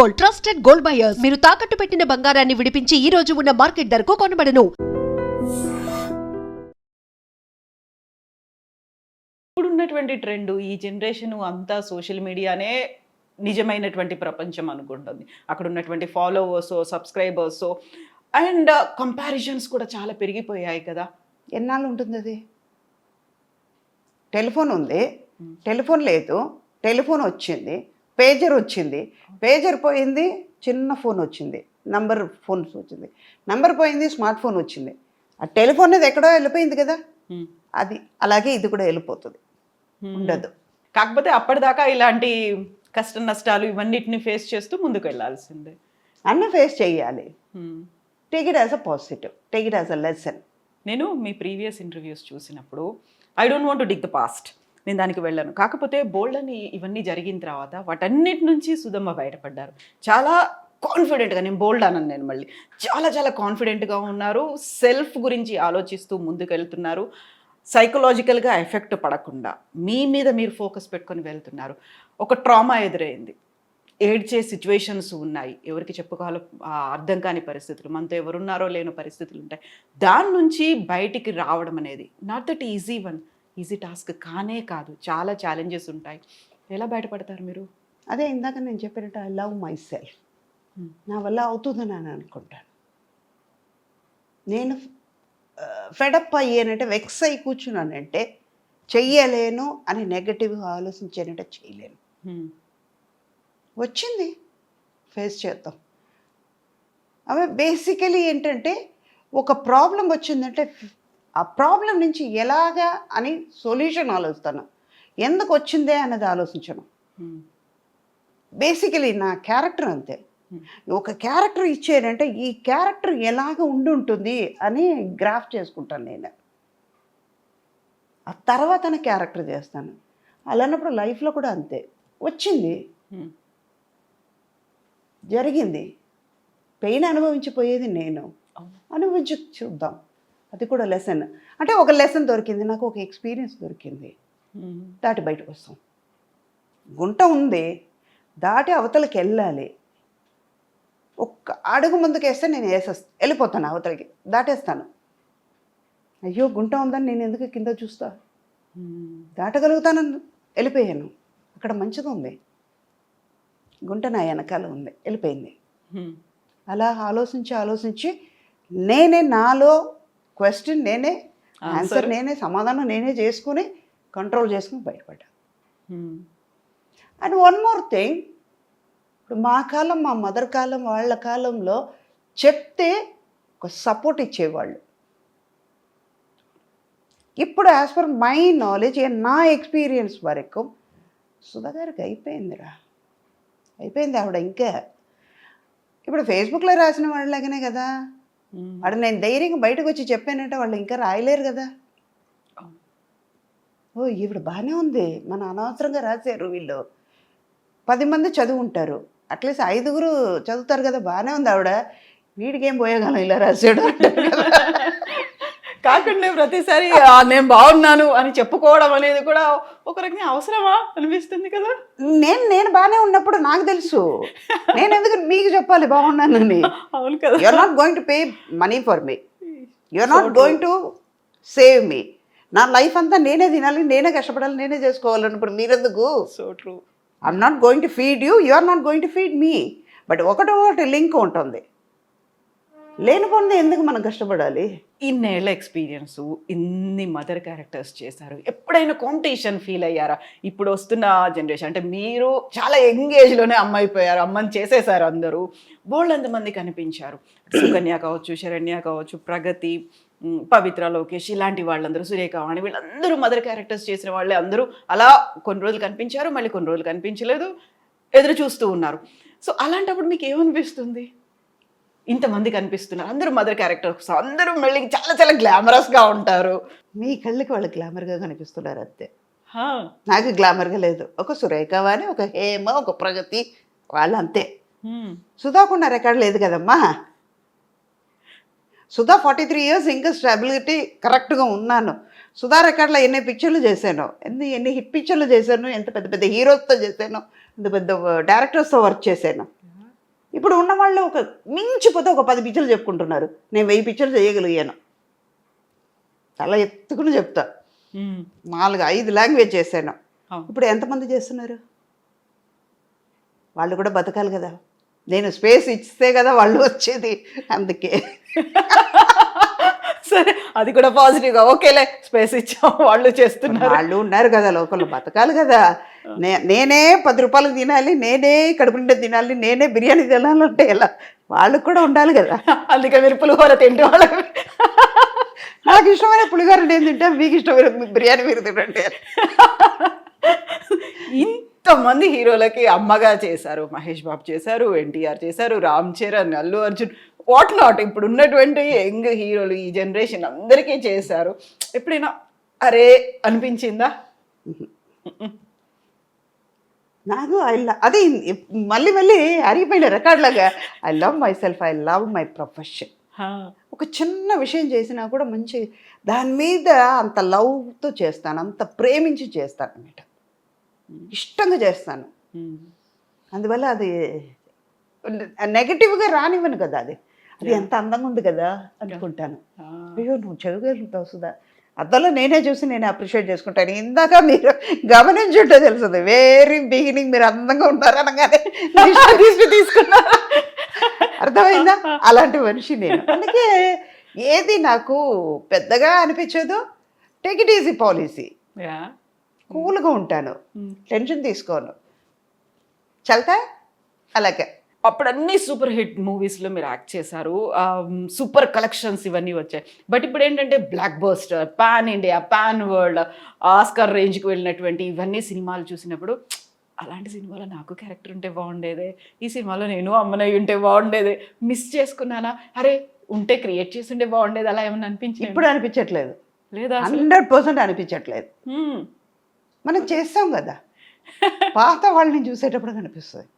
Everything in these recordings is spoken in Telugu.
Gold trusted gold buyers. మీరు తాకట్టు పెట్టిన బంగారాన్ని విడిపించి ఈ రోజు ఉన్న మార్కెట్ ధరకు కొనబడను. ఇప్పుడు ఉన్నటువంటి ట్రెండ్ ఈ జనరేషన్ అంతా సోషల్ మీడియానే నిజమైనటువంటి ప్రపంచం అనుకుంటుంది. అక్కడ ఉన్నటువంటి ఫాలోవర్స్ సబ్స్క్రైబర్స్ అండ్ కంపారిజన్స్ కూడా చాలా పెరిగిపోయాయి కదా. ఎన్నాళ్ళు ఉంటుంది అది? టెలిఫోన్ ఉంది. టెలిఫోన్ లేదు. టెలిఫోన్ వచ్చింది. పేజర్ వచ్చింది. పేజర్ పోయింది చిన్న ఫోన్ వచ్చింది. నంబర్ ఫోన్స్ వచ్చింది. నంబర్ పోయింది స్మార్ట్ ఫోన్ వచ్చింది. ఆ టెలిఫోన్ అనేది ఎక్కడో వెళ్ళిపోయింది కదా. అది అలాగే ఇది కూడా వెళ్ళిపోతుంది. ఉండదు. కాకపోతే అప్పటిదాకా ఇలాంటి కష్ట నష్టాలు ఇవన్నిటిని ఫేస్ చేస్తూ ముందుకు వెళ్ళాల్సిందే. అన్న ఫేస్ చేయాలి. Take it as a positive take it as a lesson నేను మీ ప్రీవియస్ ఇంటర్వ్యూస్ చూసినప్పుడు I don't want to dig the past నేను దానికి వెళ్ళాను. కాకపోతే బోల్డ్ అని ఇవన్నీ జరిగిన తర్వాత వాటన్నిటి నుంచి సుధమ్మ బయటపడ్డారు. చాలా కాన్ఫిడెంట్గా నేను బోల్డ్ అన్నాను నేను మళ్ళీ. చాలా చాలా కాన్ఫిడెంట్గా ఉన్నారు. సెల్ఫ్ గురించి ఆలోచిస్తూ ముందుకెళ్తున్నారు. సైకలాజికల్గా ఎఫెక్ట్ పడకుండా మీ మీద మీరు ఫోకస్ పెట్టుకొని వెళ్తున్నారు. ఒక ట్రామా ఎదురైంది. ఏడ్చే సిచ్యువేషన్స్ ఉన్నాయి. ఎవరికి చెప్పుకోవాలో అర్థం కాని పరిస్థితులు. మనతో ఎవరున్నారో లేని పరిస్థితులు ఉంటాయి. దాని నుంచి బయటికి రావడం అనేది not that easy one easy task కానే కాదు. చాలా ఛాలెంజెస్ ఉంటాయి. ఎలా బయటపడతారు మీరు? అదే ఇందాక నేను చెప్పినట్టు I love myself Hmm. నా వల్ల అవుతుందని అని అనుకుంటాను. నేను ఫెడప్ అయ్యానంటే వెక్స్ అయి కూర్చున్నానంటే చెయ్యలేను అని నెగటివ్గా ఆలోచించానంటే చేయలేను హ్మ్. వచ్చింది. ఫేస్ చేద్దాం. అవి బేసికలీ ఏంటంటే ఒక ప్రాబ్లం వచ్చిందంటే ఆ ప్రాబ్లం నుంచి ఎలాగా అని సొల్యూషన్ ఆలోచిస్తాను. ఎందుకు వచ్చిందే అన్నది ఆలోచించను. హ్మ్. బేసికలీ నా క్యారెక్టర్ అంతే. Hmm. ఒక క్యారెక్టర్ ఇచ్చారంటే ఈ క్యారెక్టర్ ఎలాగ ఉండి ఉంటుంది అని గ్రాఫ్ చేసుకుంటాను నేను. ఆ తర్వాత నా క్యారెక్టర్ చేస్తాను. అలాన్నప్పుడు లైఫ్లో కూడా అంతే. వచ్చింది. హ్మ్. జరిగింది. పెయిన్ అనుభవించిపోయేది నేను. అనుభవించి చూద్దాం. అది కూడా లెసన్ అంటే ఒక లెసన్ దొరికింది నాకు ఒక ఎక్స్పీరియన్స్ దొరికింది. దాటి బయటకు వస్తాం. గుంట ఉంది దాటి అవతలకి వెళ్ళాలి. ఒక్క అడుగు ముందుకు వేస్తే నేను వేసేస్తా వెళ్ళిపోతాను అవతలకి దాటేస్తాను. అయ్యో గుంట ఉందని నేను ఎందుకు కింద చూస్తా. దాటగలుగుతానని వెళ్ళిపోయాను. అక్కడ మంచిగా ఉంది. గుంట నా వెనకాల ఉంది వెళ్ళిపోయింది. అలా ఆలోచించి ఆలోచించి నేనే నాలో క్వశ్చన్ నేనే ఆన్సర్ నేనే సమాధానం నేనే చేసుకుని కంట్రోల్ చేసుకుని బయటపడ్డా. అండ్ వన్ మోర్ థింగ్ ఇప్పుడు మా కాలం మా మదర్ కాలం వాళ్ళ కాలంలో చెప్తే ఒక సపోర్ట్ ఇచ్చేవాళ్ళు. ఇప్పుడు యాజ్ పర్ మై నాలెడ్జ్ నా ఎక్స్పీరియన్స్ వరకు సుధా గారికి అయిపోయిందిరా. అయిపోయింది ఆవిడ ఇంకా. ఇప్పుడు ఫేస్బుక్లో రాసిన వాళ్ళలాగానే కదా. వాడు నేను ధైర్యంగా బయటకు వచ్చి చెప్పానంటే వాళ్ళు ఇంకా రాయలేరు కదా. ఓ ఈవిడ బాగానే ఉంది. మన అనవసరంగా రాశారు వీళ్ళు. పది మంది చదువుంటారు. అట్లీస్ట్ ఐదుగురు చదువుతారు కదా బాగానే ఉంది ఆవిడ. వీడికి ఏం పోయేగాలం ఇలా రాశాడు అంటారు కదా. కాకుండా ప్రతిసారి. "ఆ, నేను బాగున్నాను అని చెప్పుకోవడం అనేది కూడా ఒక రకంగా అవసరమా అనిపిస్తుంది కదా? నేను నేను బాగానే ఉన్నప్పుడు నాకు తెలుసు. నేను ఎందుకు మీకు చెప్పాలి బాగున్నానని? అవును కదా. You're not going to pay money for me you're not. Going to save me నా లైఫ్ అంతా నేనే తినాలి నేనే కష్టపడాలి నేనే చేసుకోవాలి ఇప్పుడు మీరెందుకు? So true I'm not going to feed you you are not going to feed me but ఒకటి ఒకటి లింక్ ఉంటుంది. లేనిపోయింది ఎందుకు మనం కష్టపడాలి? ఇన్నేళ్ళ ఎక్స్పీరియన్స్ ఇన్ని మదర్ క్యారెక్టర్స్ చేశారు. ఎప్పుడైనా కాంపిటీషన్ ఫీల్ అయ్యారా? ఇప్పుడు వస్తున్న జనరేషన్ అంటే మీరు చాలా యంగ్ ఏజ్లోనే అమ్మ అయిపోయారు అమ్మని చేసేసారు అందరూ. బోల్డ్ మంది కనిపించారు. సుకన్య కావచ్చు శరణ్య కావచ్చు ప్రగతి పవిత్ర లోకేష్ ఇలాంటి వాళ్ళందరూ సురేఖవాణి వీళ్ళందరూ మదర్ క్యారెక్టర్స్ చేసిన వాళ్ళే అందరూ. అలా కొన్ని రోజులు కనిపించారు మళ్ళీ కొన్ని రోజులు కనిపించలేదు. ఎదురు చూస్తూ ఉన్నారు. సో అలాంటప్పుడు మీకు ఏమనిపిస్తుంది? ఇంతమంది కనిపిస్తున్నారు. అందరూ మదర్ క్యారెక్టర్స్. అందరూ మళ్ళీ చాలా చాలా గ్లామరస్గా ఉంటారు. మీ కళ్ళకి వాళ్ళు గ్లామర్గా కనిపిస్తున్నారు అంతే. నాకు గ్లామర్గా లేదు. ఒక సురేఖ వాణి ఒక హేమ ఒక ప్రగతి వాళ్ళు అంతే. సుధాకుండా రికార్డ్ లేదు కదమ్మా. సుధా ఫార్టీ త్రీ ఇయర్స్ ఇంకా స్టెబిలిటీ కరెక్ట్గా ఉన్నాను. సుధా రికార్డ్లో ఎన్ని పిక్చర్లు చేశాను ఎన్ని ఎన్ని హిట్ పిక్చర్లు చేశాను ఎంత పెద్ద పెద్ద హీరోస్తో చేశాను ఎంత పెద్ద డైరెక్టర్స్తో వర్క్ చేశాను. ఇప్పుడు ఉన్న వాళ్ళు ఒక మించిపోతే ఒక పది పిక్చర్లు చెప్పుకుంటున్నారు. నేను వెయ్యి పిక్చర్లు చేయగలిగాను. చాలా ఎత్తుకుని చెప్తా. నాలుగు ఐదు లాంగ్వేజ్ చేశాను. ఇప్పుడు ఎంతమంది చేస్తున్నారు? వాళ్ళు కూడా బతకాలి కదా. నేను స్పేస్ ఇస్తే కదా వాళ్ళు వచ్చేది. అందుకే. సరే అది కూడా పాజిటివ్గా ఓకేలే స్పేస్ ఇచ్చాం వాళ్ళు చేస్తున్నారు. వాళ్ళు ఉన్నారు కదా లోపల బతకాలి కదా. నేనే పది రూపాయలు తినాలి నేనే కడుపు నిండా తినాలి నేనే బిర్యానీ తినాలంటే ఎలా? వాళ్ళకు కూడా ఉండాలి కదా. అందుకే మీరు పులిహోర తింటే వాళ్ళకి. నాకు ఇష్టమైన పులిహోర నేను తింటే మీకు ఇష్టమైన బిర్యానీ మీరు తినండి. ఇంతమంది హీరోలకి అమ్మగా చేశారు మహేష్ బాబు చేశారు ఎన్టీఆర్ చేశారు రామ్ చరణ్ అల్లు అర్జున్ వాట్ నాట్? ఇప్పుడు ఉన్నటువంటి యంగ్ హీరోలు ఈ జనరేషన్ అందరికీ చేశారు. ఎప్పుడైనా అరే అనిపించిందా? నాకు ఐ అదే మళ్ళీ మళ్ళీ అరిగిపోయిన రికార్డ్ లాగా I love myself I love my profession. ఒక చిన్న విషయం చేసినా కూడా మంచి దాని మీద అంత లవ్తో చేస్తాను అంత ప్రేమించి చేస్తాను అన్నమాట. ఇష్టంగా చేస్తాను. అందువల్ల అది నెగటివ్గా రానివ్వను కదా అది. అది ఎంత అందంగా ఉంది కదా అనుకుంటాను. అయ్యో నువ్వు చదవగలుగుతావు సుధా. అద్దంలో నేనే చూసి నేను అప్రిషియేట్ చేసుకుంటాను. ఇందాక మీరు గమనించుంటే తెలుస్తుంది వెరీ బిగినింగ్ మీరు అందంగా ఉన్నారు అనగానే లిస్ట్ తీసి తీసుకున్నారు. అర్థమైందా? అలాంటి మనిషి నేను. అందుకే ఏది నాకు పెద్దగా అనిపించదు టేక్ ఇట్ ఈజీ పాలసీ. కూల్గా ఉంటాను. టెన్షన్ తీసుకోను. చల్తా? అలాగే. అప్పుడు అన్ని సూపర్ హిట్ మూవీస్లో మీరు యాక్ట్ చేశారు. సూపర్ కలెక్షన్స్ ఇవన్నీ వచ్చాయి. బట్ ఇప్పుడు ఏంటంటే blockbuster pan India pan world Oscar రేంజ్కి వెళ్ళినటువంటి ఇవన్నీ సినిమాలు చూసినప్పుడు అలాంటి సినిమాలో నాకు క్యారెక్టర్ ఉంటే బాగుండేదే. ఈ సినిమాలో నేను అమ్మనయ్య ఉంటే బాగుండేదే. మిస్ చేసుకున్నానా? అరే ఉంటే క్రియేట్ చేసి ఉంటే బాగుండేది అలా ఏమన్నా అనిపించింది? ఇప్పుడు అనిపించట్లేదు. లేదా? హండ్రెడ్ పర్సెంట్ అనిపించట్లేదు. మనం చేస్తాం కదా. పాత వాళ్ళని చూసేటప్పుడు కనిపిస్తుంది.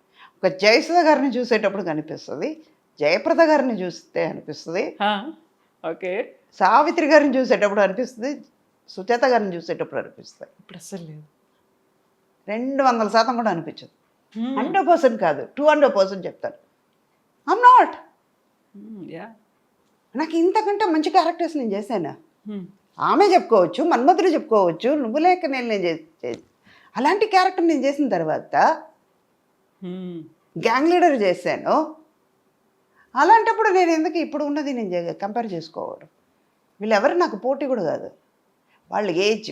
ఒక జయసుధ గారిని చూసేటప్పుడు కనిపిస్తుంది. జయప్రద గారిని చూస్తే అనిపిస్తుంది. ఓకే. సావిత్రి గారిని చూసేటప్పుడు అనిపిస్తుంది. సుచేత గారిని చూసేటప్పుడు అనిపిస్తుంది. ఇప్పుడు అసలు లేదు. రెండు వందల శాతం కూడా అనిపించదు. హండ్రెడ్ పర్సెంట్ కాదు. టూ హండ్రెడ్ పర్సెంట్ చెప్తాను ఐమ్ నాట్ నాకు ఇంతకంటే మంచి క్యారెక్టర్స్ నేను చేశాను. ఆమె చెప్పుకోవచ్చు మన్మధుడు చెప్పుకోవచ్చు నువ్వు లేక నేను నేను అలాంటి క్యారెక్టర్ నేను చేసిన తర్వాత. గ్యాంగ్ లీడర్ చేశాను. అలాంటప్పుడు నేను ఎందుకు ఇప్పుడు ఉన్నది నేను కంపేర్ చేసుకోవడం? వీళ్ళెవరు నాకు పోటీ కూడా కాదు. వాళ్ళ ఏజ్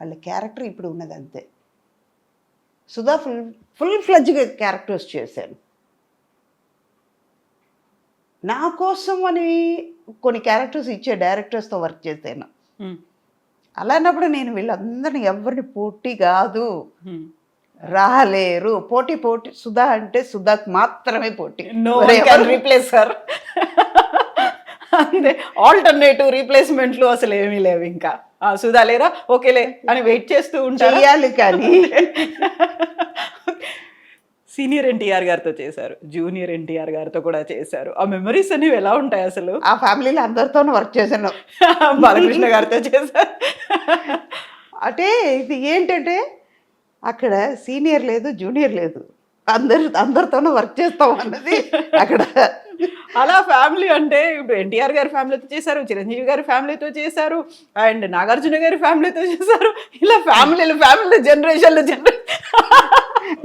వాళ్ళ క్యారెక్టర్ ఇప్పుడు ఉన్నది అంతే. సుధా ఫుల్ ఫుల్ ఫ్లడ్జ్గా క్యారెక్టర్స్ చేశాను. నా కోసం అని కొన్ని క్యారెక్టర్స్ ఇచ్చే డైరెక్టర్స్తో వర్క్ చేశాను. అలాంటప్పుడు నేను వీళ్ళందరినీ ఎవరిని పోటీ కాదు. రాలేరు. పోటీ పోటీ. సుధా అంటే సుధాకు మాత్రమే పోటీ. రీప్లేస్ హర్ అంతే. ఆల్టర్నేటివ్ రీప్లేస్మెంట్లు అసలు ఏమీ లేవు ఇంకా. సుధా లేరా? ఓకేలే అని వెయిట్ చేస్తూ ఉంటారు? చెయ్యాలి కానీ. సీనియర్ ఎన్టీఆర్ గారితో చేశారు. జూనియర్ ఎన్టీఆర్ గారితో కూడా చేశారు. ఆ మెమరీస్ అనేవి ఎలా ఉంటాయి అసలు? ఆ ఫ్యామిలీలో అందరితోనూ వర్క్ చేశాను. బాలకృష్ణ గారితో చేశారు. అంటే ఇది ఏంటంటే అక్కడ సీనియర్ లేదు జూనియర్ లేదు. అందరు అందరితోనూ వర్క్ చేస్తాం అన్నది అక్కడ. అలా ఫ్యామిలీ అంటే ఇప్పుడు ఎన్టీఆర్ గారి ఫ్యామిలీతో చేశారు చిరంజీవి గారి ఫ్యామిలీతో చేశారు అండ్ నాగార్జున గారి ఫ్యామిలీతో చేశారు. ఇలా ఫ్యామిలీలు ఫ్యామిలీ జనరేషన్లు జనరేషన్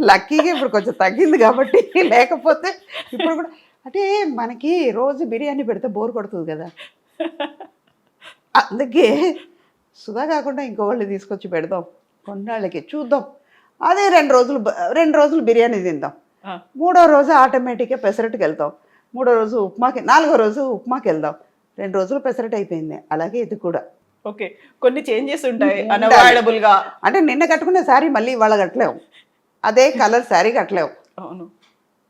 లక్కీగా ఇప్పుడు కొంచెం తగ్గింది కాబట్టి లేకపోతే ఇప్పుడు కూడా అంటే మనకి రోజు బిర్యానీ పెడితే బోర్ కొడుతుంది కదా. అందుకే సుధా కాకుండా ఇంకో వాళ్ళు తీసుకొచ్చి పెడదాం. కొన్నాళ్ళకి చూద్దాం. అదే రెండు రోజులు రెండు రోజులు బిర్యానీ తిందాం. మూడో రోజు ఆటోమేటిక్గా పెసరట్టుకి వెళ్తాం మూడో రోజు ఉప్మాకి నాలుగో రోజు ఉప్మాకి వెళ్దాం. రెండు రోజులు పెసరట్ అయిపోయింది. అలాగే ఇది కూడా. ఓకే. కొన్ని చేంజెస్ ఉంటాయి గా. అంటే నిన్న కట్టుకునే శారీ మళ్ళీ ఇవాళ కట్టలేము అదే కలర్ శారీ కట్టలేము అవును.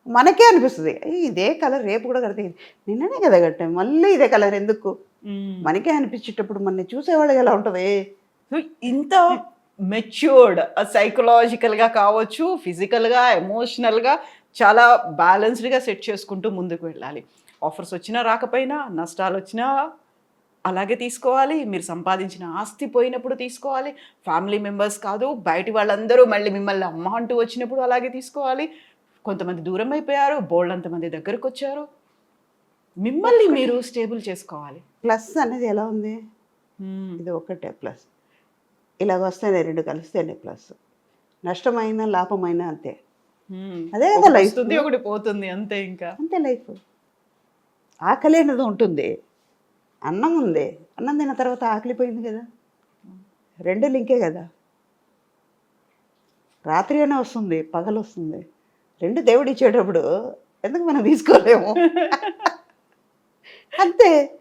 మనకే అనిపిస్తుంది. "ఏయ్, ఇదే కలర్ రేపు కూడా కడితే నిన్ననే కదా కట్టాం. మళ్ళీ ఇదే కలర్ ఎందుకు. మనకే అనిపించేటప్పుడు మన చూసేవాళ్ళకి ఎలా ఉంటుంది? ఇంత మెచ్యూర్డ్ సైకలాజికల్గా కావచ్చు ఫిజికల్గా ఎమోషనల్గా చాలా బ్యాలెన్స్డ్గా సెట్ చేసుకుంటూ ముందుకు వెళ్ళాలి. ఆఫర్స్ వచ్చినా రాకపోయినా నష్టాలు వచ్చినా అలాగే తీసుకోవాలి. మీరు సంపాదించిన ఆస్తి పోయినప్పుడు తీసుకోవాలి. ఫ్యామిలీ మెంబర్స్ కాదు బయటి వాళ్ళందరూ మళ్ళీ మిమ్మల్ని అమ్మ అంటూ వచ్చినప్పుడు అలాగే తీసుకోవాలి. కొంతమంది దూరం అయిపోయారు బోల్డ్ మంది దగ్గరకు వచ్చారు. మిమ్మల్ని మీరు స్టేబుల్ చేసుకోవాలి. ప్లస్ అనేది ఎలా ఉంది? ఇది ఒకటే ప్లస్ ఇలాగ వస్తేనే రెండు కలిస్తేనే ప్లస్ నష్టమైన లాభమైన అంతే. అదే కదా. వస్తుంది ఒకటి పోతుంది అంతే ఇంకా. అంతే లైఫ్ ఆకలి అనేది ఉంటుంది. అన్నం ఉంది. అన్నం తిన్న తర్వాత ఆకలి పోయింది కదా. రెండు లింకే కదా. రాత్రి అయినా వస్తుంది పగలు వస్తుంది. రెండు దేవుడు ఇచ్చేటప్పుడు ఎందుకు మనం తీసుకోలేము? అంతే.